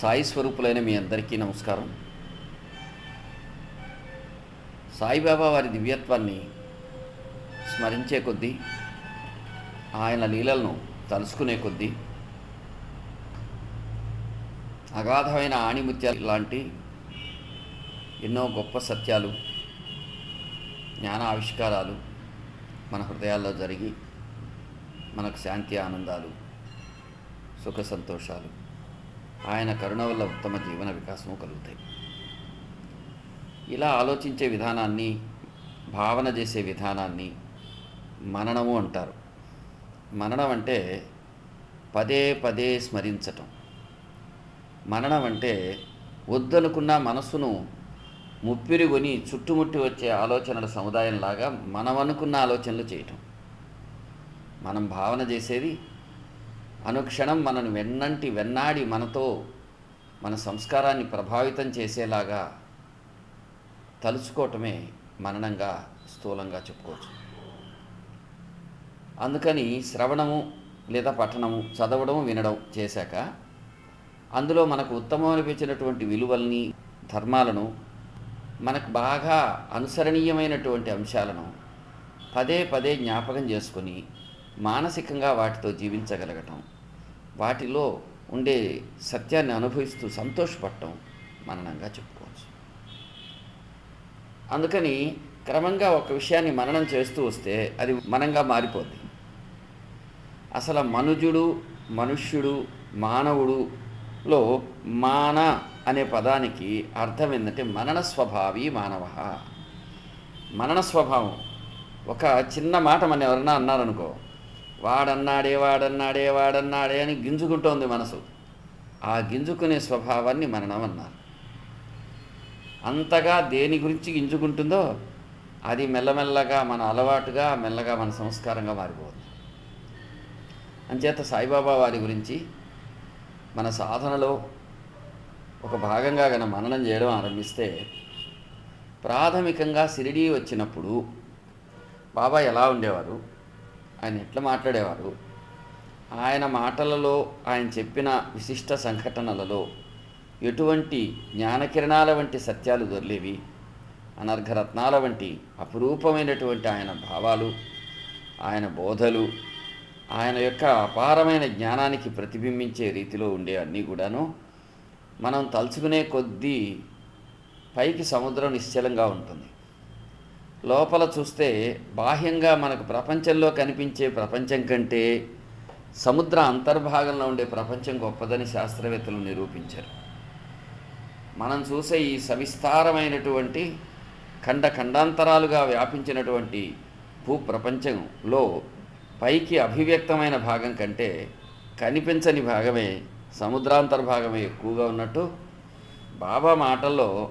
సాయి స్వరూపులైన మీ అందరికీ నమస్కారం. సాయిబాబా వారి దివ్యత్వాన్ని స్మరించే కొద్దీ ఆయన లీలలను తలుసుకునే కొద్దీ అగాధమైన ఆణిముత్యాలు లాంటి ఎన్నో గొప్ప సత్యాలు జ్ఞాన ఆవిష్కారాలు మన హృదయాల్లో జరిగి మనకు శాంతి ఆనందాలు సుఖ సంతోషాలు ఆయన కరుణ వల్ల ఉత్తమ జీవన వికాసము కలుగుతాయి. ఇలా ఆలోచించే విధానాన్ని భావన చేసే విధానాన్ని మననము అంటారు. మననం అంటే పదే పదే స్మరించటం. మననం అంటే వద్దనుకున్న మనస్సును ముప్పిరిగొని చుట్టుముట్టి వచ్చే ఆలోచనల సముదాయంలాగా మనం అనుకున్న ఆలోచనలు చేయటం. మనం భావన చేసేది అనుక్షణం మనను వెన్నంటి వెన్నాడి మనతో మన సంస్కారాన్ని ప్రభావితం చేసేలాగా తలుచుకోవటమే మననంగా స్థూలంగా చెప్పుకోవచ్చు. అందుకని శ్రవణము లేదా పఠనము చదవడం వినడం చేశాక అందులో మనకు ఉత్తమం అనిపించినటువంటి విలువల్ని ధర్మాలను మనకు బాగా అనుసరణీయమైనటువంటి అంశాలను పదే పదే జ్ఞాపకం చేసుకొని మానసికంగా వాటితో జీవించగలగటం వాటిలో ఉండే సత్యాన్ని అనుభవిస్తూ సంతోషపడటం మననంగా చెప్పుకోవచ్చు. అందుకని క్రమంగా ఒక విషయాన్ని మననం చేస్తూ వస్తే అది మనంగా మారిపోద్ది. అసలు మనుజుడు మనుష్యుడు మానవుడులో మాన అనే పదానికి అర్థం ఏంటంటే మనన స్వభావి మానవ. మనన స్వభావం. ఒక చిన్న మాట మన ఎవరన్నా అన్నారనుకో వాడన్నాడే వాడన్నాడే వాడన్నాడే అని గింజుకుంటోంది మనసు. ఆ గింజుకునే స్వభావాన్ని మననం అన్నారు. అంతగా దేని గురించి గింజుకుంటుందో అది మెల్లమెల్లగా మన అలవాటుగా మెల్లగా మన సంస్కారంగా మారిపోతుంది. అంచేత సాయిబాబా వారి గురించి మన సాధనలో ఒక భాగంగా గన మననం చేయడం ఆరంభిస్తే ప్రాథమికంగా షిరిడీ వచ్చినప్పుడు బాబా ఎలా ఉండేవారు? ఆయన ఎట్లా మాట్లాడేవారు? ఆయన మాటలలో ఆయన చెప్పిన విశిష్ట సంఘటనలలో ఎటువంటి జ్ఞానకిరణాల వంటి సత్యాలు దొరిలేవి? అనర్ఘరత్నాల వంటి అపురూపమైనటువంటి ఆయన భావాలు ఆయన బోధలు ఆయన యొక్క అపారమైన జ్ఞానానికి ప్రతిబింబించే రీతిలో ఉండే అన్నీ కూడాను మనం తలుచుకునే కొద్దీ పైకి సముద్రం నిశ్చలంగా ఉంటుంది. లోపల చూస్తే బాహ్యంగా మనకు ప్రపంచంలో కనిపించే ప్రపంచం కంటే సముద్ర అంతర్భాగంలో ఉండే ప్రపంచం గొప్పదని శాస్త్రవేత్తలు నిరూపించారు. మనం చూసే ఈ సవిస్తారమైనటువంటి ఖండ ఖండాంతరాలుగా వ్యాపించినటువంటి భూప్రపంచంలో పైకి అభివ్యక్తమైన భాగం కంటే కనిపించని భాగమే సముద్రాంతర్భాగమే ఎక్కువగా ఉన్నట్టు బాబా మాటల్లో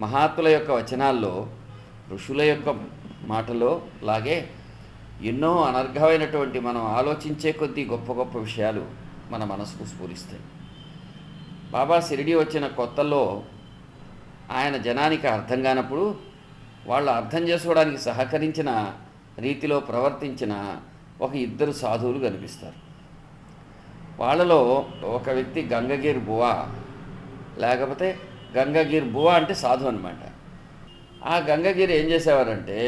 మహాత్ముల యొక్క వచనాల్లో ఋషుల యొక్క మాటలో లాగే ఎన్నో అనర్ఘమైనటువంటి మనం ఆలోచించే కొద్దీ గొప్ప గొప్ప విషయాలు మన మనసుకు స్ఫూరిస్తాయి. బాబా షిరిడి వచ్చిన కొత్తలో ఆయన జనానికి అర్థం కానప్పుడు వాళ్ళు అర్థం చేసుకోవడానికి సహకరించిన రీతిలో ప్రవర్తించిన ఒక ఇద్దరు సాధువులు కనిపిస్తారు. వాళ్ళలో ఒక వ్యక్తి గంగగిర్ బువా లేకపోతే గంగగిర్ బువా అంటే సాధు అనమాట ఆ గంగగిరి ఏం చేసేవారంటే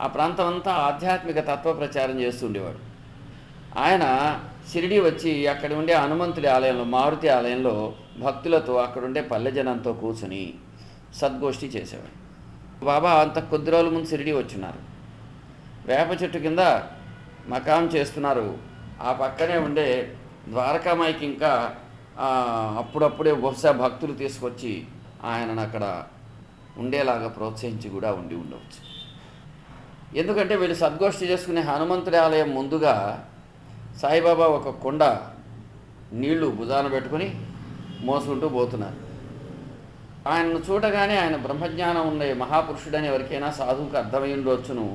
ఆ ప్రాంతం అంతా ఆధ్యాత్మిక తత్వ ప్రచారం చేస్తుండేవాడు ఆయన షిరిడి వచ్చి అక్కడ ఉండే హనుమంతుడి ఆలయంలో మారుతి ఆలయంలో భక్తులతో అక్కడుండే పల్లె జనంతో కూర్చుని సద్గోష్ఠి చేసేవాడు. బాబా అంత కొద్ది రోజుల ముందు షిరిడి వచ్చున్నారు. వేప చెట్టు కింద మకాం చేస్తున్నారు. ఆ పక్కనే ఉండే ద్వారకామాయికి ఇంకా అప్పుడప్పుడే బహుశా భక్తులు తీసుకొచ్చి ఆయనను అక్కడ ఉండేలాగా ప్రోత్సహించి కూడా ఉండి ఉండవచ్చు. ఎందుకంటే వీళ్ళు సద్గోష్ఠి చేసుకునే హనుమంతుడి ఆలయం ముందుగా సాయిబాబా ఒక కొండ నీళ్ళు భుజాన పెట్టుకుని మోసుకుంటూ పోతున్నారు. ఆయనను చూడగానే ఆయన బ్రహ్మజ్ఞానం ఉండే మహాపురుషుడని ఎవరికైనా సాధువుకు అర్థమై ఉండవచ్చును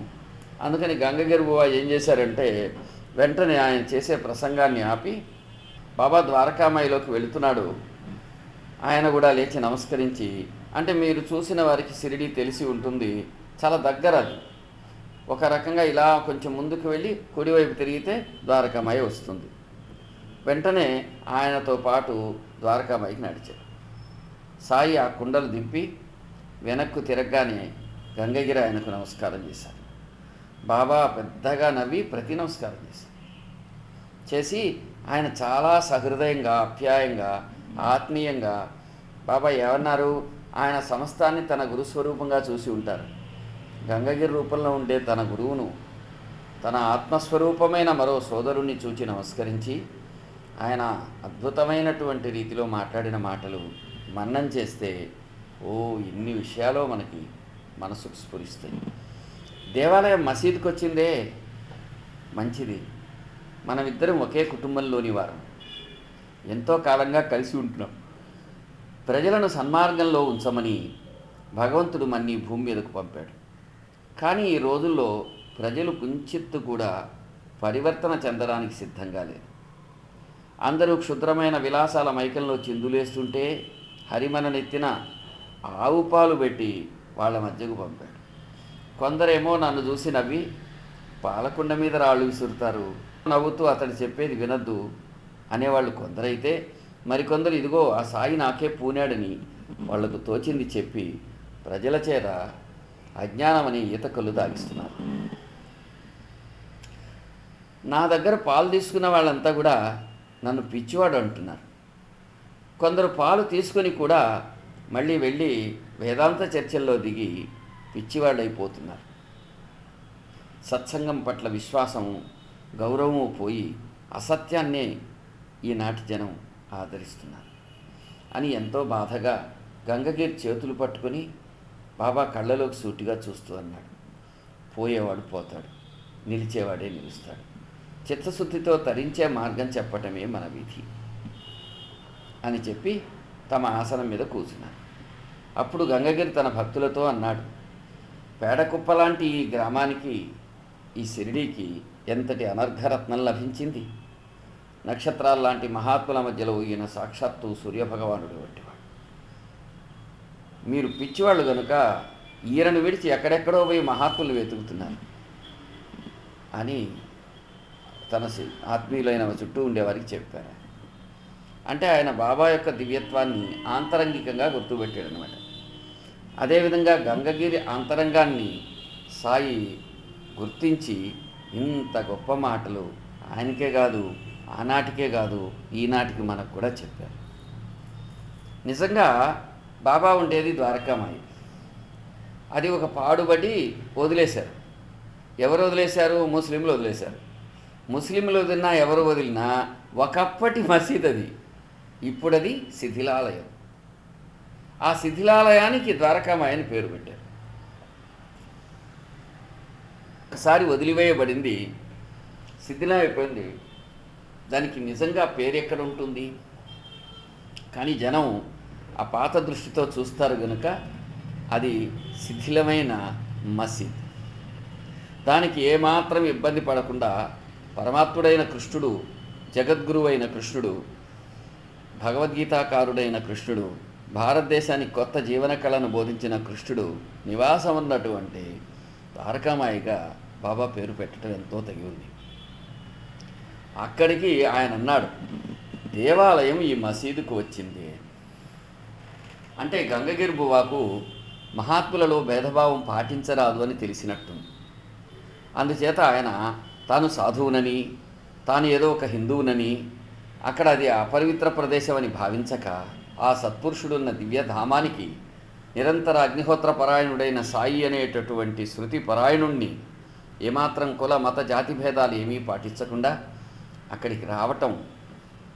అందుకని గంగగిరి బాబా ఏం చేశారంటే వెంటనే ఆయన చేసే ప్రసంగాన్ని ఆపి బాబా ద్వారకామాయిలోకి వెళుతున్నాడు. ఆయన కూడా లేచి నమస్కరించి అంటే మీరు చూసిన వారికి సిరిడి తెలిసి ఉంటుంది. చాలా దగ్గర అది. ఒక రకంగా ఇలా కొంచెం ముందుకు వెళ్ళి కుడివైపు తిరిగితే ద్వారకామాయి వస్తుంది. వెంటనే ఆయనతో పాటు ద్వారకామాయికి నడిచారు. సాయి ఆ కుండలు దింపి వెనక్కు తిరగగానే గంగగిరి ఆయనకు నమస్కారం చేశారు. బాబా పెద్దగా నవ్వి ప్రతి నమస్కారం చేశారు. చేసి ఆయన చాలా సహృదయంగా అప్యాయంగా ఆత్మీయంగా బాబా ఏమన్నారు? ఆయన సమస్తాన్ని తన గురుస్వరూపంగా చూసి ఉంటారు. గంగగిరి రూపంలో ఉండే తన గురువును తన ఆత్మస్వరూపమైన మరో సోదరుణ్ణి చూచి నమస్కరించి ఆయన అద్భుతమైనటువంటి రీతిలో మాట్లాడిన మాటలు మన్నం చేస్తే ఓ ఇన్ని విషయాలు మనకి మనసుకు స్ఫురిస్తాయి. దేవాలయం మసీదుకి వచ్చిందే మంచిది. మనమిద్దరం ఒకే కుటుంబంలోని వారం. ఎంతో కాలంగా కలిసి ఉంటున్నాం. ప్రజలను సన్మార్గంలో ఉంచమని భగవంతుడు మన్ని భూమి మీదకు పంపాడు. కానీ ఈ రోజుల్లో ప్రజలు కుంచిత్తు కూడా పరివర్తన చెందడానికి సిద్ధంగా లేదు అందరూ క్షుద్రమైన విలాసాల మైకంలో చిందులేస్తుంటే హరిమననెత్తిన ఆవు పాలు పెట్టి వాళ్ళ మధ్యకు పంపాడు. కొందరేమో నన్ను చూసి నవ్వి పాలకుండ మీద రాళ్ళు విసురుతారు నవ్వుతూ అతడు చెప్పేది వినద్దు అనేవాళ్ళు కొందరైతే మరికొందరు ఇదిగో ఆ సాయి నాకే పూనాడని వాళ్ళకు తోచింది చెప్పి ప్రజల చేత అజ్ఞానమని ఈత కళ్ళు తాగిస్తున్నారు నా దగ్గర పాలు తీసుకున్న వాళ్ళంతా కూడా నన్ను పిచ్చివాడు అంటున్నారు. కొందరు పాలు తీసుకొని కూడా మళ్ళీ వెళ్ళి వేదాంత చర్చల్లో దిగి పిచ్చివాళ్ళు అయిపోతున్నారు సత్సంగం పట్ల విశ్వాసం గౌరవము పోయి అసత్యాన్నే ఈనాటి జనం ఆదరిస్తున్నాను అని ఎంతో బాధగా గంగగిరి చేతులు పట్టుకొని బాబా కళ్ళలోకి సూటిగా చూస్తూ అన్నాడు. పోయేవాడు పోతాడు. నిలిచేవాడే నిలుస్తాడు. చిత్తశుద్ధితో తరించే మార్గం చెప్పటమే మన విధి అని చెప్పి తమ ఆసనం మీద కూర్చున్నారు అప్పుడు గంగగిరి తన భక్తులతో అన్నాడు పేడకుప్ప లాంటి ఈ గ్రామానికి ఈ షిరిడీకి ఎంతటి అనర్ఘరత్నం లభించింది? నక్షత్రాల లాంటి మహాత్ముల మధ్యలో ఈయన సాక్షాత్తు సూర్యభగవానుడు వంటివాడు. మీరు పిచ్చివాళ్ళు కనుక ఈయనను విడిచి ఎక్కడెక్కడో పోయి మహాత్ములు వెతుకుతున్నారు. అని తన సి- ఆత్మీయులైన చుట్టూ ఉండేవారికి చెప్పారు. అంటే ఆయన బాబా యొక్క దివ్యత్వాన్ని ఆంతరంగికంగా గుర్తుపెట్టాడు అనమాట అదేవిధంగా గంగగిరి అంతరంగాన్ని సాయి గుర్తించి ఇంత గొప్ప మాటలు ఆయనకే కాదు ఆనాటికే కాదు ఈనాటికి మనకు కూడా చెప్పారు. నిజంగా బాబా ఉండేది ద్వారకామాయి అది ఒక పాడుబడి వదిలేశారు. ఎవరు వదిలేశారు? ముస్లింలు వదిలేశారు. ముస్లింలు వదిలినా ఎవరు వదిలినా ఒకప్పటి మసీద్ అది. ఇప్పుడది శిథిలాలయం. ఆ శిథిలాలయానికి ద్వారకామాయ అని పేరు పెట్టారు. ఒకసారి వదిలివేయబడింది శిథిలం అయిపోయింది. దానికి నిజంగా పేరెక్కడ ఉంటుంది? కానీ జనం ఆ పాత దృష్టితో చూస్తారు కనుక అది శిథిలమైన మసీద్. దానికి ఏమాత్రం ఇబ్బంది పడకుండా పరమాత్ముడైన కృష్ణుడు జగద్గురువైన కృష్ణుడు భగవద్గీతాకారుడైన కృష్ణుడు భారతదేశానికి కొత్త జీవన కళను బోధించిన కృష్ణుడు నివాసం ఉన్నటువంటి తారకామాయిగా బాబా పేరు పెట్టడం ఎంతో తగి ఉంది. అక్కడికి ఆయన అన్నాడు దేవాలయం ఈ మసీదుకు వచ్చింది. అంటే గంగగిరి బువాకు మహాత్ములలో భేదభావం పాటించరాదు అని తెలిసినట్టుంది అందుచేత ఆయన తాను సాధువునని తాను ఏదో ఒక హిందువునని అక్కడ అది అపవిత్ర ప్రదేశం అని భావించక ఆ సత్పురుషుడున్న దివ్యధామానికి నిరంతర అగ్నిహోత్ర పరాయణుడైన సాయి అనేటటువంటి శృతి పరాయణుణ్ణి ఏమాత్రం కుల మత జాతి భేదాలు ఏమీ పాటించకుండా అక్కడికి రావటం.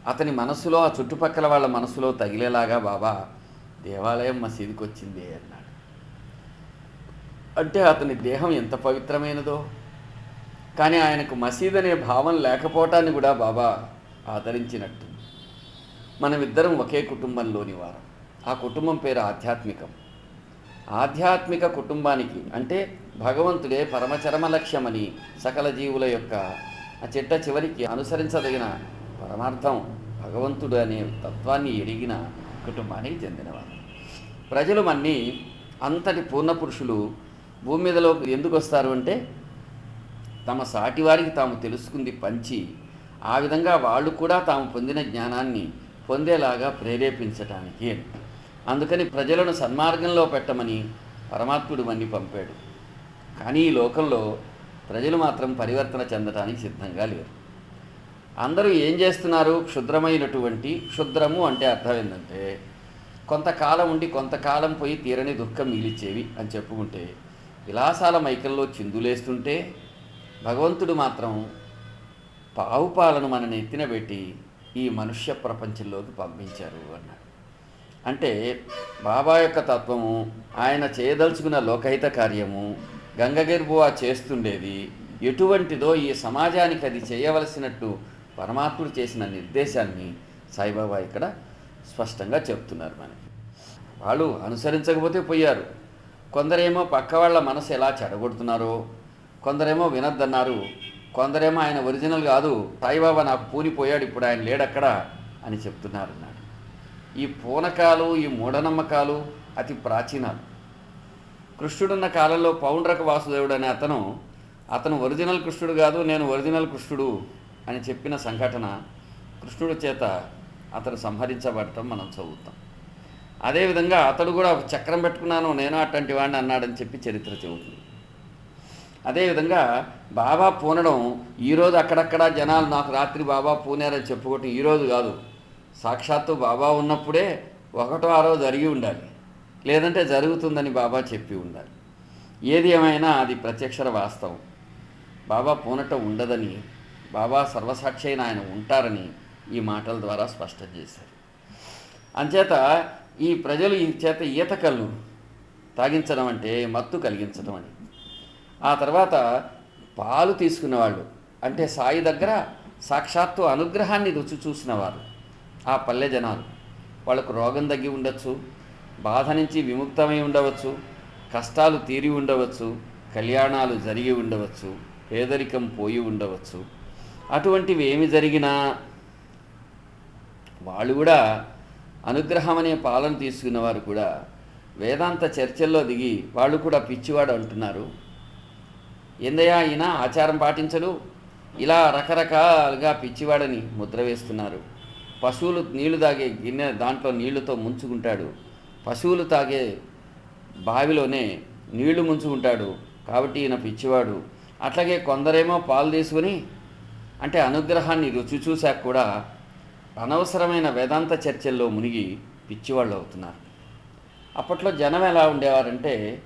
అతని మనసులో ఆ చుట్టుపక్కల వాళ్ళ మనసులో తగిలేలాగా బాబా దేవాలయం మసీదుకి వచ్చింది అన్నాడు. అంటే అతని దేహం ఎంత పవిత్రమైనదో. కానీ ఆయనకు మసీద్ అనే భావం లేకపోవటాన్ని కూడా బాబా ఆదరించినట్టు. మనమిద్దరం ఒకే కుటుంబంలోని వారం. ఆ కుటుంబం పేరు ఆధ్యాత్మికం. ఆధ్యాత్మిక కుటుంబానికి అంటే భగవంతుడే పరమచరమ లక్ష్యమని సకల జీవుల యొక్క ఆ చిట్ట చివరికి అనుసరించదగిన పరమార్థం భగవంతుడు అనే తత్వాన్ని ఎరిగిన కుటుంబానికి చెందినవారు ప్రజలు మన్ని అంతటి పూర్ణ పురుషులు భూమి మీదలో ఎందుకు వస్తారు అంటే తమ సాటివారికి తాము తెలుసుకుంది పంచి ఆ విధంగా వాళ్ళు కూడా తాము పొందిన జ్ఞానాన్ని పొందేలాగా ప్రేరేపించటానికి. అందుకని ప్రజలను సన్మార్గంలో పెట్టమని పరమాత్ముడు మన్ని పంపాడు. కానీ ఈ లోకంలో ప్రజలు మాత్రం పరివర్తన చెందటానికి సిద్ధంగా లేరు. అందరూ ఏం చేస్తున్నారు? క్షుద్రమైనటువంటి క్షుద్రము అంటే అర్థం ఏంటంటే కొంతకాలం ఉండి కొంతకాలం పోయి తీరని దుఃఖం మిగిలిచ్చేవి అని చెప్పుకుంటే విలాసాల మైకల్లో చిందులేస్తుంటే భగవంతుడు మాత్రం పావు పాలను మన నెత్తిన పెట్టి ఈ మనుష్య ప్రపంచంలోకి పంపించారు అన్నాడు. అంటే బాబా యొక్క తత్వము ఆయన చేయదలుచుకున్న లోకహిత కార్యము గంగగిర్బువా చేస్తుండేది. ఎటువంటిదో ఈ సమాజానికి అది చేయవలసినట్టు పరమాత్ముడు చేసిన నిర్దేశాన్ని సాయిబాబా ఇక్కడ స్పష్టంగా చెప్తున్నారు మనకి. వాళ్ళు అనుసరించకపోతే పోయారు. కొందరేమో పక్క వాళ్ళ మనసు ఎలా చెడగొడుతున్నారో కొందరేమో వినద్దన్నారు. కొందరేమో ఆయన ఒరిజినల్ కాదు సాయిబాబా నాకు పూనిపోయాడు ఇప్పుడు ఆయన లేడక్కడ అని చెప్తున్నారు అన్నాడు ఈ పూనకాలు ఈ మూఢనమ్మకాలు అతి ప్రాచీనాలు. కృష్ణుడున్న కాలంలో పౌండ్రక వాసుదేవుడు అనే అతను అతను ఒరిజినల్ కృష్ణుడు కాదు నేను ఒరిజినల్ కృష్ణుడు అని చెప్పిన సంఘటన కృష్ణుడు చేత అతను సంహరించబడటం మనం చదువుతాం. అదేవిధంగా అతడు కూడా ఒక చక్రం పెట్టుకున్నాను నేను అట్లాంటి వాడిని అన్నాడని చెప్పి చరిత్ర చెబుతుంది. అదేవిధంగా బాబా పూనడం ఈరోజు అక్కడక్కడ జనాలు నాకు రాత్రి బాబా పూనారని చెప్పుకోవటం ఈరోజు కాదు. సాక్షాత్తు బాబా ఉన్నప్పుడే ఒకటో ఆరో జరిగి ఉండాలి. లేదంటే జరుగుతుందని బాబా చెప్పి ఉండాలి. ఏది ఏమైనా అది ప్రత్యక్షర వాస్తవం. బాబా పూనటం ఉండదని బాబా సర్వసాక్షి అయిన ఆయన ఉంటారని ఈ మాటల ద్వారా స్పష్టం చేశారు. అంచేత ఈ ప్రజలు ఈ చేత ఈత కళ్ళు తాగించడం అంటే మత్తు కలిగించడం అని. ఆ తర్వాత పాలు తీసుకునేవాళ్ళు. అంటే సాయి దగ్గర సాక్షాత్తు అనుగ్రహాన్ని రుచి చూసినవారు ఆ పల్లె జనాలు. వాళ్ళకు రోగం తగ్గి ఉండొచ్చు. బాధ నుంచి విముక్తమై ఉండవచ్చు కష్టాలు తీరి ఉండవచ్చు కళ్యాణాలు జరిగి ఉండవచ్చు పేదరికం పోయి ఉండవచ్చు. అటువంటివి ఏమి జరిగినా వాళ్ళు కూడా అనుగ్రహం అనే పాలన తీసుకున్న వారు కూడా వేదాంత చర్చల్లో దిగి వాళ్ళు కూడా పిచ్చివాడు అంటున్నారు. ఎందయ్యా ఈయన ఆచారం పాటించడు? ఇలా రకరకాలుగా పిచ్చివాడని ముద్ర వేస్తున్నారు. పశువులు నీళ్ళు తాగే గిన్నె దాంట్లో నీళ్ళతో ముంచుకుంటాడు. పశువులు తాగే బావిలోనే నీళ్ళు ముంచుకుంటాడు కాబట్టి ఈయన పిచ్చివాడు. అట్లాగే కొందరేమో పాలు తీసుకుని అంటే అనుగ్రహాన్ని రుచి చూశాక కూడా అనవసరమైన వేదాంత చర్చల్లో మునిగి పిచ్చివాళ్ళు అవుతున్నారు. అప్పట్లో జనం ఎలా ఉండేవారంటే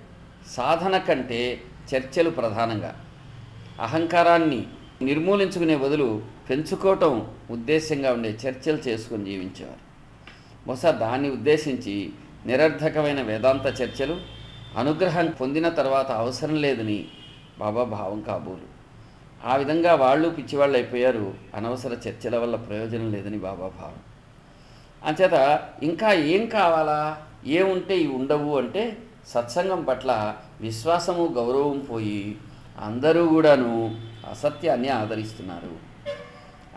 సాధన కంటే చర్చలు ప్రధానంగా. అహంకారాన్ని నిర్మూలించుకునే బదులు పెంచుకోవటం ఉద్దేశ్యంగా ఉండే చర్చలు చేసుకొని జీవించేవారు. బహుశా దాన్ని ఉద్దేశించి నిరర్ధకమైన వేదాంత చర్చలు అనుగ్రహం పొందిన తర్వాత అవసరం లేదని బాబా భావం కాబోలు. ఆ విధంగా వాళ్ళు పిచ్చివాళ్ళు అయిపోయారు. అనవసర చర్చల వల్ల ప్రయోజనం లేదని బాబా భావం. అంచేత ఇంకా ఏం కావాలా? ఏముంటే ఇవి ఉండవు అంటే సత్సంగం పట్ల విశ్వాసము గౌరవం పోయి అందరూ కూడాను అసత్యాన్ని ఆదరిస్తున్నారు.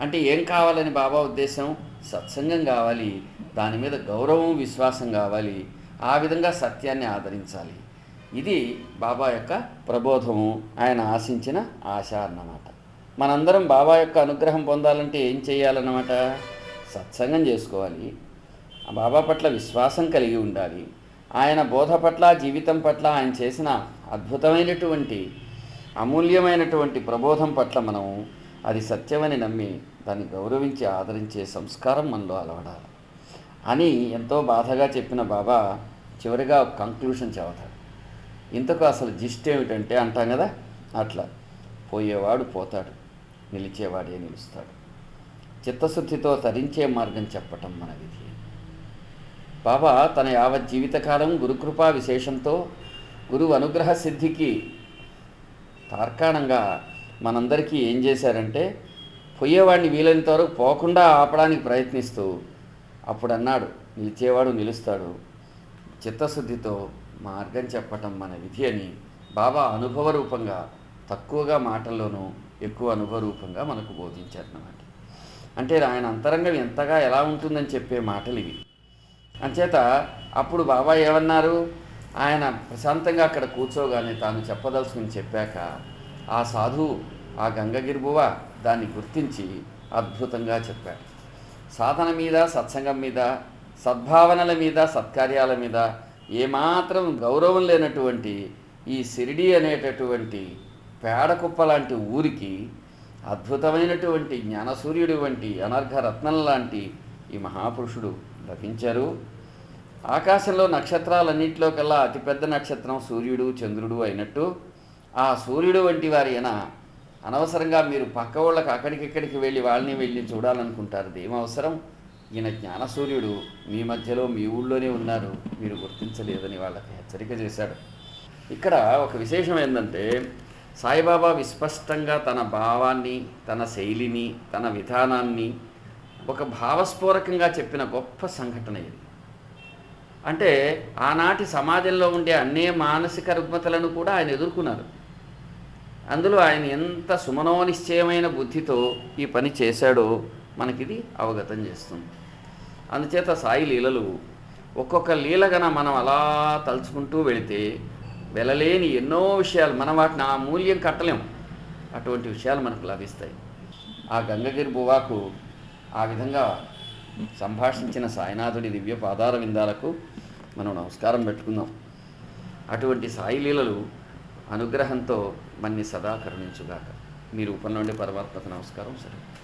అంటే ఏం కావాలని బాబా ఉద్దేశం? సత్సంగం కావాలి. దాని మీద గౌరవం విశ్వాసం కావాలి. ఆ విధంగా సత్యాన్ని ఆదరించాలి. ఇది బాబా యొక్క ప్రబోధము ఆయన ఆశించిన ఆశ అన్నమాట. మనందరం బాబా యొక్క అనుగ్రహం పొందాలంటే ఏం చేయాలన్నమాట? సత్సంగం చేసుకోవాలి. బాబా పట్ల విశ్వాసం కలిగి ఉండాలి. ఆయన బోధ పట్ల జీవితం పట్ల ఆయన చేసిన అద్భుతమైనటువంటి అమూల్యమైనటువంటి ప్రబోధం పట్ల మనం అది సత్యమని నమ్మి దాన్ని గౌరవించి ఆదరించే సంస్కారం మనలో అలవడాలి. అని ఎంతో బాధగా చెప్పిన బాబా చివరిగా కంక్లూషన్ చెబుతాడు. ఇంతకు అసలు జిస్ట్ ఏమిటంటే అంటాం కదా అట్లా. పోయేవాడు పోతాడు నిలిచేవాడే నిలుస్తాడు. చిత్తశుద్ధితో తరించే మార్గం చెప్పటం మన విధి. బాబా తన యావత్ జీవితకాలం గురుకృపా విశేషంతో గురువు అనుగ్రహ సిద్ధికి తార్కాణంగా మనందరికీ ఏం చేశారంటే పోయేవాడిని వీలైనంత వరకు పోకుండా ఆపడానికి ప్రయత్నిస్తూ అప్పుడు అన్నాడు నిలిచేవాడు నిలుస్తాడు. చిత్తశుద్ధితో మార్గం చెప్పటం మన విధి అని బాబా అనుభవ రూపంగా తక్కువగా మాటల్లోనూ ఎక్కువ అనుభవ రూపంగా మనకు బోధించారన్నమాట. అంటే ఆయన అంతరంగం ఎంతగా ఎలా ఉంటుందని చెప్పే మాటలు ఇవి. అంచేత అప్పుడు బాబా ఏమన్నారు? ఆయన ప్రశాంతంగా అక్కడ కూర్చోగానే తాను చెప్పదలుచుకుని చెప్పాక ఆ సాధువు ఆ గంగగిరిబువ దాన్ని గుర్తించి అద్భుతంగా చెప్పాడు. సాధన మీద సత్సంగం మీద సద్భావనల మీద సత్కార్యాల మీద ఏమాత్రం గౌరవం లేనటువంటి ఈ సిరిడి అనేటటువంటి పేడకుప్ప లాంటి ఊరికి అద్భుతమైనటువంటి జ్ఞానసూర్యుడి వంటి అనర్ఘ రత్నం లాంటి ఈ మహాపురుషుడు లభించారు. ఆకాశంలో నక్షత్రాలన్నింటిలో కల్లా అతిపెద్ద నక్షత్రం సూర్యుడు చంద్రుడు అయినట్టు ఆ సూర్యుడు వంటి వారి అయినా అనవసరంగా మీరు పక్క వాళ్ళకి అక్కడికిక్కడికి వెళ్ళి వాళ్ళని వెళ్ళి చూడాలనుకుంటారు. ఇది అవసరం? ఈయన జ్ఞానసూర్యుడు. మీ మధ్యలో మీ ఊళ్ళోనే ఉన్నారు. మీరు గుర్తించలేదని వాళ్ళకి హెచ్చరిక చేశాడు. ఇక్కడ ఒక విశేషం ఏంటంటే సాయిబాబా విస్పష్టంగా తన భావాన్ని తన శైలిని తన విధానాన్ని ఒక భావస్ఫోరకంగా చెప్పిన గొప్ప సంఘటన ఇది. అంటే ఆనాటి సమాజంలో ఉండే అన్నే మానసిక రుగ్మతలను కూడా ఆయన ఎదుర్కొన్నారు. అందులో ఆయన ఎంత సుమనోనిశ్చయమైన బుద్ధితో ఈ పని చేశాడో మనకిది అవగతం చేస్తుంది. అందుచేత సాయి లీలలు ఒక్కొక్క లీలగన మనం అలా తలుచుకుంటూ వెళితే వెళ్ళలేని ఎన్నో విషయాలు మనం వాటిని ఆ మూల్యం కట్టలేం. అటువంటి విషయాలు మనకు లభిస్తాయి. ఆ గంగగిరి బువాకు ఆ విధంగా సంభాషించిన సాయినాథుడి దివ్య పాదార విందాలకు మనం నమస్కారం పెట్టుకుందాం. అటువంటి సాయి లీలలు అనుగ్రహంతో మన్ని సదా కరుణించుగాక. మీరు ఉపనండి పరమాత్మకు నమస్కారం సరే.